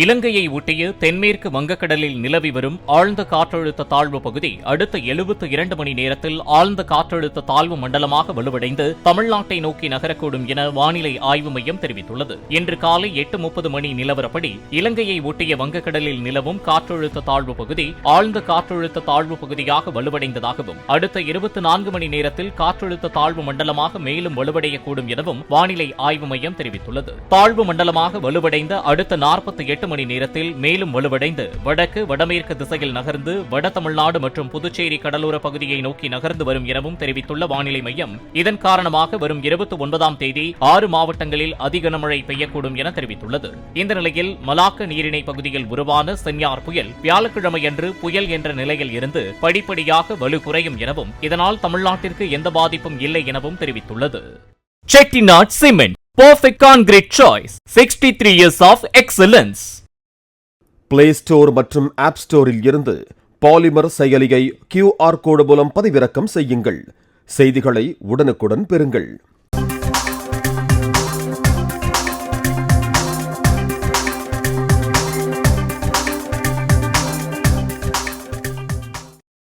இலங்கையை ஒட்டிய தென்மேற்கு வங்கக்கடலில் நிலவி வரும் ஆழ்ந்த காற்றழுத்த தாழ்வு பகுதி அடுத்த எழுபத்து இரண்டு மணி நேரத்தில் ஆழ்ந்த காற்றழுத்த தாழ்வு மண்டலமாக வலுவடைந்து தமிழ்நாட்டை நோக்கி நகரக்கூடும் என வானிலை ஆய்வு மையம் தெரிவித்துள்ளது. இன்று காலை எட்டு முப்பது மணி நிலவரப்படி இலங்கையை ஒட்டிய வங்கக்கடலில் நிலவும் காற்றழுத்த தாழ்வு பகுதி ஆழ்ந்த காற்றழுத்த தாழ்வு பகுதியாக வலுவடைந்ததாகவும் அடுத்த இருபத்தி நான்கு மணி நேரத்தில் காற்றழுத்த தாழ்வு மண்டலமாக மேலும் வலுவடையக்கூடும் எனவும் வானிலை ஆய்வு மையம் தெரிவித்துள்ளது. தாழ்வு மண்டலமாக வலுவடைந்த அடுத்த நாற்பத்தி எட்டு எட்டு மணி நேரத்தில் மேலும் வலுவடைந்து வடக்கு வடமேற்கு திசையில் நகர்ந்து வட தமிழ்நாடு மற்றும் புதுச்சேரி கடலோர பகுதியை நோக்கி நகர்ந்து வரும் எனவும் தெரிவித்துள்ள வானிலை மையம் இதன் காரணமாக வரும் இருபத்தி ஒன்பதாம் தேதி ஆறு மாவட்டங்களில் அதிக கனமழை பெய்யக்கூடும் என தெரிவித்துள்ளது. இந்த நிலையில் மலாக்க நீரிணை பகுதியில் உருவான சென்யார் புயல் வியாழக்கிழமையன்று புயல் என்ற நிலையில் இருந்து படிப்படியாக வலு குறையும் எனவும் இதனால் தமிழ்நாட்டிற்கு எந்த பாதிப்பும் இல்லை எனவும் தெரிவித்துள்ளது. Chettinad cement perfect concrete choice. 63 years of excellence. Play store மற்றும் ஆப் ஸ்டோரில் இருந்து பாலிமர் செயலியை கியூஆர் கோடு மூலம் பதிவிறக்கம் செய்யுங்கள் செய்திகளை உடனுக்குடன் பெறுங்கள்